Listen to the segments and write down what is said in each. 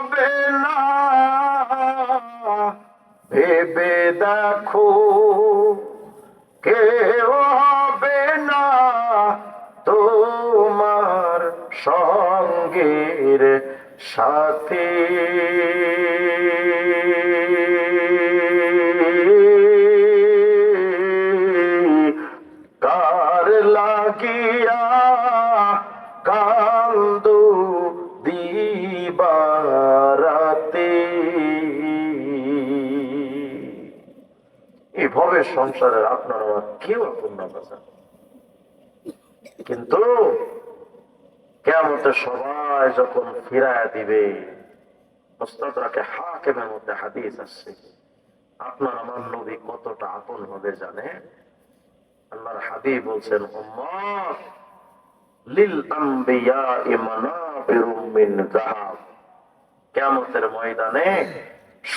হবে না। ভেবে দেখো কেউ হবে না তোমার সঙ্গের সাথে। সংসারের আপনার আমার কেউ না বাঁচান কিন্তু কেমতে সবাই যখন ফিরায় দিবে মোস্তাদরাকে হাকেমের মধ্যে হাদিস আসছে। আপনার আমার নবী কতটা আপন হবে জানে আল্লাহর হাবিব বলছেন লিল ময়দানে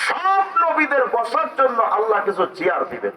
সব নবীদের বসার জন্য আল্লাহ কিছু চেয়ার দিবেন।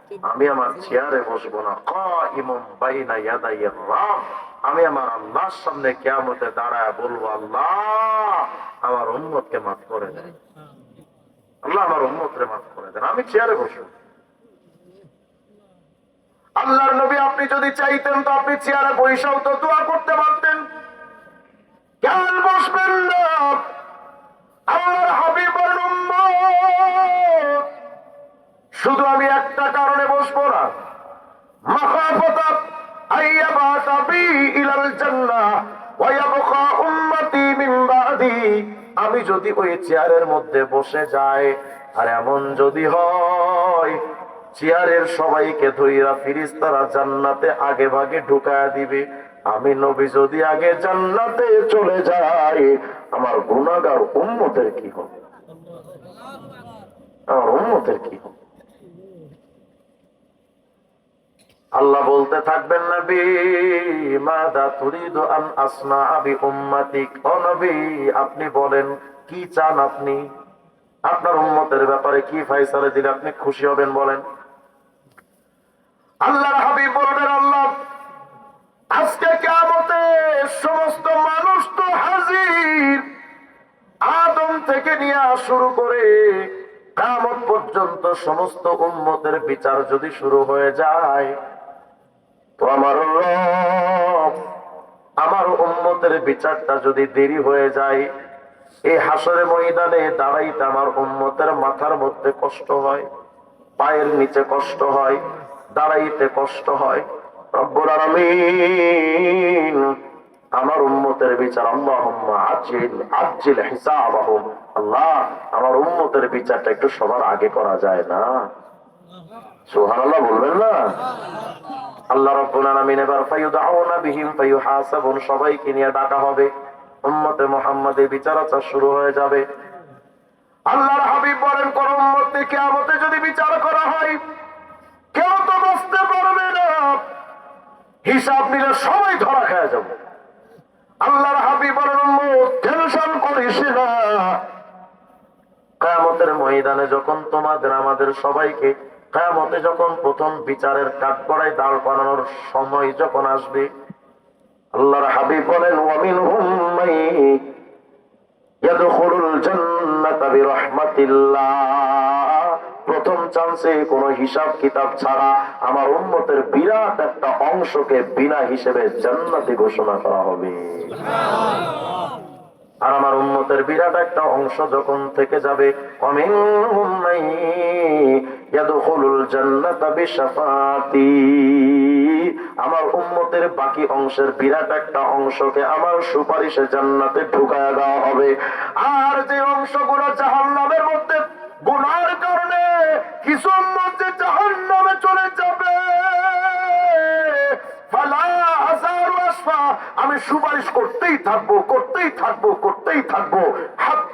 আমি আমার চেয়ারে বসবো না। ইয়াদাইয়ের রাব আমি আমার আল্লাহর সামনে কিয়ামতে দাঁড়ায় বলব, আল্লাহ, আমার উম্মতকে মাফ করে দেন। আল্লাহ আমার উম্মতরে মাফ করে দেন। আমি চেয়ারে বসবো। আল্লাহর নবী আপনি যদি চাইতেন তো আপনি চেয়ারে বৈশাও তো দোয়া করতে পারতেন। কেন বসবেন না? আল্লাহর হাবিবের উম্মত। শুধু আমি একটা কারণে বসবো না। আমি যদি ওই চেয়ারের মধ্যে বসে যাই, আর এমন যদি হয়, চেয়ারের সবাইকে ধইরা ফিরিস্তারা জান্নাতে আগে ভাগে ঢুকায়া দিবে। আমি নবী যদি আগে জান্নাতে চলে যাই, আমার গুণাগার উম্মতের কি হবে? আমার উম্মতের কি হবে? আল্লাহ বলতে থাকবেন, নবী আপনি বলেন, কি চান আপনি? আপনার উম্মতের ব্যাপারে কি ফাইসালে দিলে আপনি খুশি হবেন বলেন? আল্লাহর হাবিব বলবেন, আল্লাহ, আজকে কেমতে সমস্ত মানুষ তো হাজির। আদম থেকে নিয়ে শুরু করে কামত পর্যন্ত সমস্ত উন্মতের বিচার যদি শুরু হয়ে যায় আমার উন্মতের বিচারটা যদি দেরি হয়ে যায়, এই হাসরে ময়দানে দাঁড়াইতে আমার উন্মতের মাথার মধ্যে কষ্ট হয়, পায়ের নিচে কষ্ট হয়, দাঁড়াইতে কষ্ট হয়। আমার বিচার আজ্জিল হিসাবাহুম আল্লাহ, আমার উম্মতের বিচারটা একটু সবার আগে করা যায় না। সুবহানাল্লাহ বলবেন না? আল্লাহ রাব্বুল আলামিন এবার ফায়ুদাউনা বিহিম ফায়ুহাসাবুন, সবাইকে নিয়ে ডাকা হবে। উম্মতে মুহাম্মাদের বিচার আচার শুরু হয়ে যাবে। আল্লাহর হাবিব বলেন, কোন কিয়ামতে যদি বিচার করা হয়, কেউ তো বুঝতে পারবে না। হিসাব নিলে সবাই ধরা খেয়ে যাব। আল্লাহর হাবিব বলেন, উম্মত, টেনশন করিস না। কায়ামতের ময়দানে যখন তোমাদের, আমাদের সবাইকে কায়ামতে যখন প্রথম বিচারের কাঠগড়ায় দাঁড় করানোর সময় যখন আসবে আল্লাহর হাবিব বলেন ওয়ামিন হুম্মাই ইয়াদখুলুল জান্নাতা বিরহমাতিল্লাহ। প্রথম চান্সে কোনো হিসাব কিতাব ছাড়া আমার উন্মতের বিরাট একটা অংশকে বিনা হিসেবে জান্নাতি ঘোষণা করা হবে। আর আমার উন্মতের বিরাট একটা অংশ যখন থেকে যাবে অমিনহুম মান আমার উম্মতের বাকি অংশের বিরাট একটা অংশকে আমার সুপারিশে জান্নাতে ঢুকায় দেওয়া হবে। আর যে অংশগুলো জাহান্নামের মধ্যে গুনার কারণে কিছু উম্মত যে জাহান্নামে চলে যাবে আমি সুপারিশ করতেই থাকব করতেই থাকব করতেই থাকব।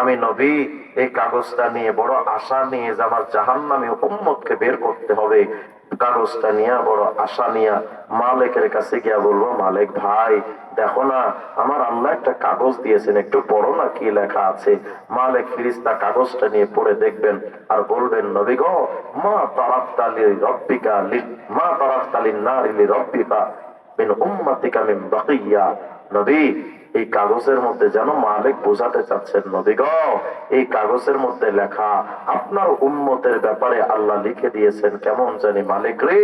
আমি নবী, এই কাগজটা নিয়ে বড় আশা নিয়ে যে আমার জাহান্নামী উম্মতকে বের করতে হবে, কাগজটা নিয়ে বড় আশা নিয়ে মালিকের কাছে গিয়া বলব, মালিক ভাই, দেখো না, আমার আল্লাহ একটা কাগজ দিয়েছেন, একটু পড়ো না কি লেখা আছে। মালিক ফিরিস্তা কাগজটা নিয়ে পড়ে দেখবেন আর বলবেন, নবী গো, মা তারাক্তালি রব্বিকা লি, মা তারাক্তালি নারিলি রব্বিকা মিন উম্মাতিকা মিন বাকিয়া। নবী এই কাগজের মধ্যে যেন মালিক বোঝাতে চাচ্ছেন নবী গ এই কাগজের মধ্যে লেখা, আপনার উন্মতের ব্যাপারে আল্লাহ লিখে দিয়েছেন, কেমন জানি মালিক রে,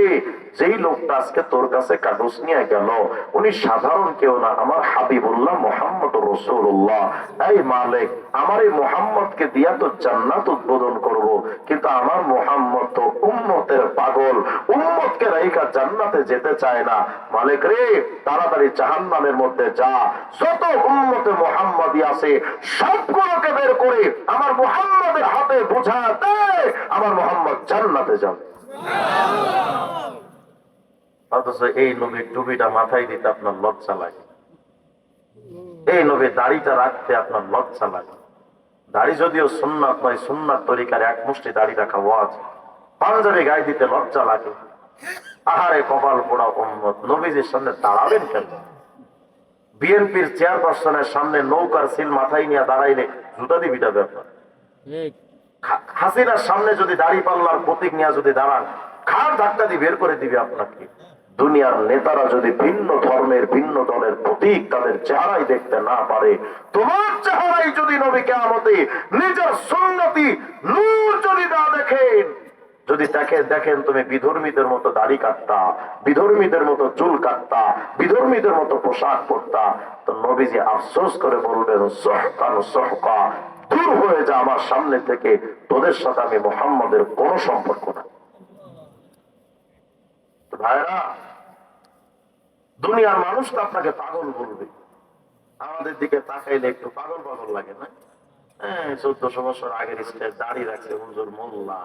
যেই লোকটা আজকে তোর কাছে কাগজ নিয়ে গেল, উনি সাধারণ কেউ না, আমার হাবিবুল্লাহ মোহাম্মদ রসুল্লাহ এই মালিক, আমার এই মোহাম্মদকে দিয়া তো জান্নাত উদ্বোধন করব, কিন্তু আমার মোহাম্মদ তো উম্মতের পাগল, উম্মতকে রাইকা জান্নাতে যেতে চায় না। মালিক রে, তাড়াতাড়ি জাহান্নামের মধ্যে যা যত উম্মতে মোহাম্মদী আছে, সবগুলোকে বের করে আমার মোহাম্মদের হাতে বুঝা দে আমার মোহাম্মদ জান্নাতে যাবে। অথচ এই নবীর মাথায় দিতে আপনার লজ্জা লাগে। এই দাড়িটা রাখতে আপনার লজ্জা লাগে। দাড়ি যদিও সুন্নাত নয়, সুন্নাত তরিকার এক মুষ্টি দাড়ি রাখা ওয়াজ, পাঞ্জাবি গায়ে দিতে লজ্জা লাগে। আহারে কপাল পোড়া উম্মত, নবীজির সামনে দাঁড়াবেন কেন? বিএনপির চেয়ারপারসনের সামনে নৌকার সিল মাথায় নিয়ে দাঁড়াইলে জুতা দিবিটা ব্যাপার। হাসিনার সামনে যদি দাড়ি পাল্লার প্রতীক নিয়ে যদি দাঁড়ান খার ধাক্কা দিয়ে বের করে দিবে আপনাকে। দুনিয়ার নেতারা যদি ভিন্ন ধর্মের ভিন্ন দলের প্রতীক তাদের চেহারাই দেখতে না পারে তোমার চেহারাই যদি নবী কেমতে নিজের সুন্নতি নূর যদি না দেখেন যদি দেখেন দেখেন তুমি বিধর্মীদের মতো দাড়ি কাটতা, বিধর্মীদের মতো চুল কাটতা, বিধর্মীদের মতো পোশাক পরতা, তো নবীজি আফসোস করে বলবেন সহকান সহকা দূর হয়ে যা আমার সামনে থেকে, তোদের সাথে আমি মোহাম্মদের কোন সম্পর্ক না। ভাইরা দুনিয়ার মানুষ তো আপনাকে পাগল বলবে। আমাদের দিকে তাকাইলে একটু পাগল পাগল লাগে না? হ্যাঁ চোদ্দশো বছর আগের স্টেজ দাঁড়িয়ে রাখছে হুজুর মোল্লা।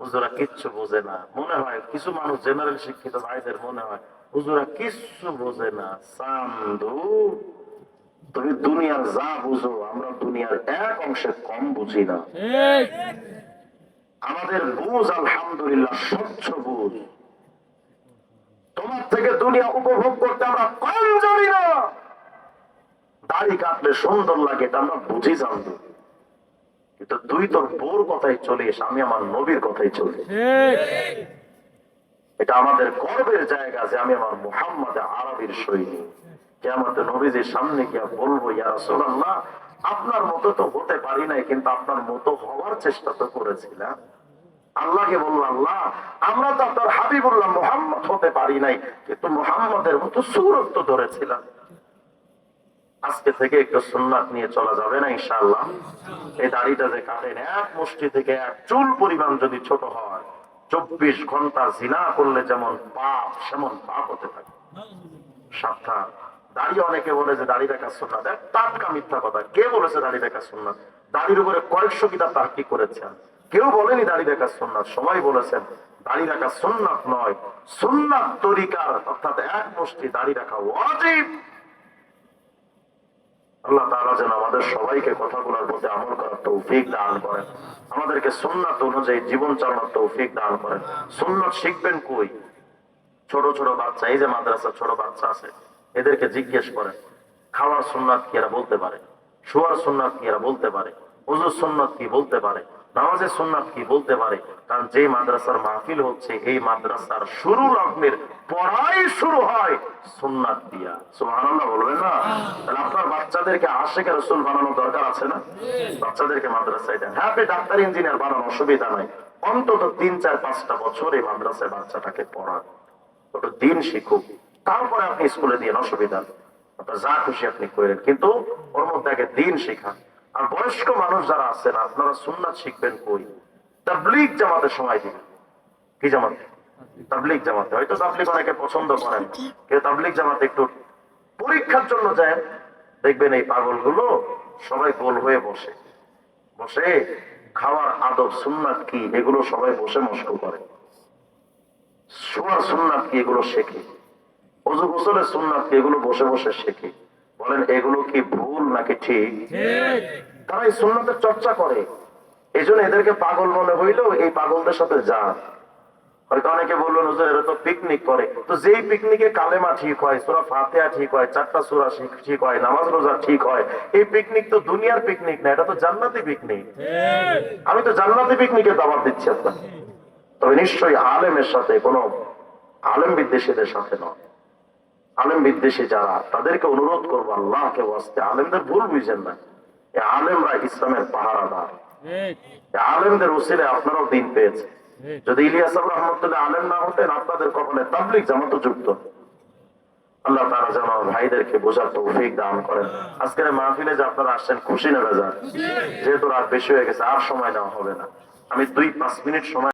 হুজুরা কিচ্ছু বোঝে না। মনে হয় কিছু মানুষ জেনারেল শিক্ষিত ভাইদের মনে হয় হুজুরা কিচ্ছু বোঝে না। চান্দু তুমি দুনিয়ার যা বুঝো আমরা দুনিয়ার এক অংশে কম বুঝি না। আমাদের বুঝ আলহামদুলিল্লাহ স্বচ্ছ বুঝ। তোমার থেকে দুনিয়া উপভোগ করতে আমরা কম জানি না। দাড়ি কাটলে সুন্দর লাগে এটা আমরা বুঝি জানব। কিন্তু তোর বোর কথাই চলিস আমি আমার নবীর কথাই চলি এটা আমাদের গর্বের জায়গা যে আমি আমার মুহাম্মদ আরবির সৈনিক। কেমন নবীজির সামনে গিয়া বলব ইয়া রাসূলুল্লাহ আপনার মতো তো হতে পারি নাই কিন্তু আপনার মতো হওয়ার চেষ্টা তো করেছিলাম। আল্লাহকে বলল আল্লাহ আমরা তো আপনার হাবিবুল্লাহ মোহাম্মদ হতে পারি নাই কিন্তু মোহাম্মদের মতো সুরত্ব ধরেছিলাম। আজকে থেকে একটু সুন্নাত নিয়ে চলা যাবে না ইনশাআল্লাহ। এই দাড়িটা যে কাটেন, এক মুষ্টি থেকে এক চুল পরিমাণ যদি ছোট হয়, চব্বিশ ঘণ্টা জিনা করলে যেমন পাপ, সেমন পাপ হতে থাকে। সাবধান। দাড়ি অনেকে বলে যে দাড়ি রাখা সুন্নাত। এক টাটকা মিথ্যা কথা। কে বলেছে দাড়ি রাখা সুন্নাত? দাড়ির উপরে কয়েকশো কিতাব তাহকি করেছেন। কেউ বলেনি দাড়ি রাখা সুন্নাত। সবাই বলেছেন, দাড়ি রাখা সুন্নাত নয়। সুন্নাত তরিকার অর্থাৎ এক মুষ্টি দাড়ি রাখা ওয়াজিব। আল্লাহ তারা যেন আমাদের সবাইকে কথাগুলোর প্রতি আমল করার তৌফিক দান করেন। আমাদেরকে সুন্নাত অনুযায়ী জীবন চালানোর তৌফিক দান করেন। সুন্নাত শিখবেন কই? ছোট ছোট বাচ্চা, এই যে মাদ্রাসা ছোট বাচ্চা আছে, এদেরকে জিজ্ঞেস করেন, খাওয়ার সুন্নাত কি? এরা বলতে পারে। শোয়ার সুন্নাত কি? এরা বলতে পারে। অজুর সুন্নাত কি? বলতে পারে। নামাজের সুন্নাত কি বলতে পারে? কারণ যে মাদ্রাসার মাহফিল হচ্ছে, এই মাদ্রাসার শুরু লগ্নের পড়াই শুরু হয় সুন্নাত দিয়া। সুবহানাল্লাহ বলবেন না? তাহলে আপনার বাচ্চাদেরকে আশেখের রসুল বানানোর দরকার আছে না? বাচ্চাদেরকে মাদ্রাসায় দেন। হ্যাঁ ডাক্তার, ইঞ্জিনিয়ার বানানো, অসুবিধা নাই। অন্তত তিন, চার, পাঁচটা বছর এই মাদ্রাসায় বাচ্চাটাকে পড়ান। ওটা দিন শিখুক। তারপরে আপনি স্কুলে দিয়ে অসুবিধা আপনার যা খুশি আপনি করেন। কিন্তু ওর মধ্যে আগে দিন শেখান। আর বয়স্ক মানুষ যারা আছেন, আপনারা সুন্নাত শিখবেন কই? তাবলিগ জামাতে সময় দিবেন। কি জামাত? তাবলিক জামাতে। হয়তো তাবলিক অনেকে পছন্দ করেন কেউ তাবলিক জামাতে একটু পরীক্ষার জন্য যায়। দেখবেন এই পাগলগুলো সবাই গোল হয়ে বসে। বসে খাওয়ার আদব সুন্নাত কি? এগুলো সবাই বসে মস্ক করে। শোয়ার সুন্নাত কি? এগুলো শেখে। অজু গোসলের সুন্নাত কি? এগুলো বসে বসে শেখে। বলেন এগুলো কি ভুল নাকি ঠিক? তারা এই সুন্নাতের চর্চা করে। এই জন্য এদেরকে পাগল মনে হইলেও এই পাগলদের সাথে যান। হয়তো অনেকে বলবেন হুজুর এরা তো পিকনিক করে। তো যেই পিকনিকে কালেমা ঠিক হয় সুরা ফাতেহা ঠিক হয় চারটা সুরা ঠিক হয় নামাজ রোজা ঠিক হয় এই পিকনিক তো দুনিয়ার পিকনিক না এটা তো জান্নাতি পিকনিক আমি তো জান্নাতি পিকনিকের দাবার দিচ্ছি আপনাকে। তবে নিশ্চয়ই আলেমের সাথে কোনো আলেম বিদ্বেষীদের সাথে নয়। আলেম বিদ্বেষী যারা তাদেরকে অনুরোধ করব আল্লাহকে ওয়াস্তে আলেমদের ভুল বুঝেন না। আলেমরা ইসলামের পাহারাদার। আলেমদের উসিলে আপনারাও দিন পেয়েছে যদি ইলিয়াস আবু রহমতুল্লাহ আলেম না হতেন আপনাদের কখনো তাবলিক জামাত যুক্ত। আল্লাহ তারা যেন আমার ভাইদেরকে বোঝার তৌফিক দান করেন। আজকের মাহফিলে যে আপনারা আসছেন খুশি যান যেহেতু রাত বেশি হয়ে গেছে আর সময় নেওয়া হবে না। আমি দুই পাঁচ মিনিট সময়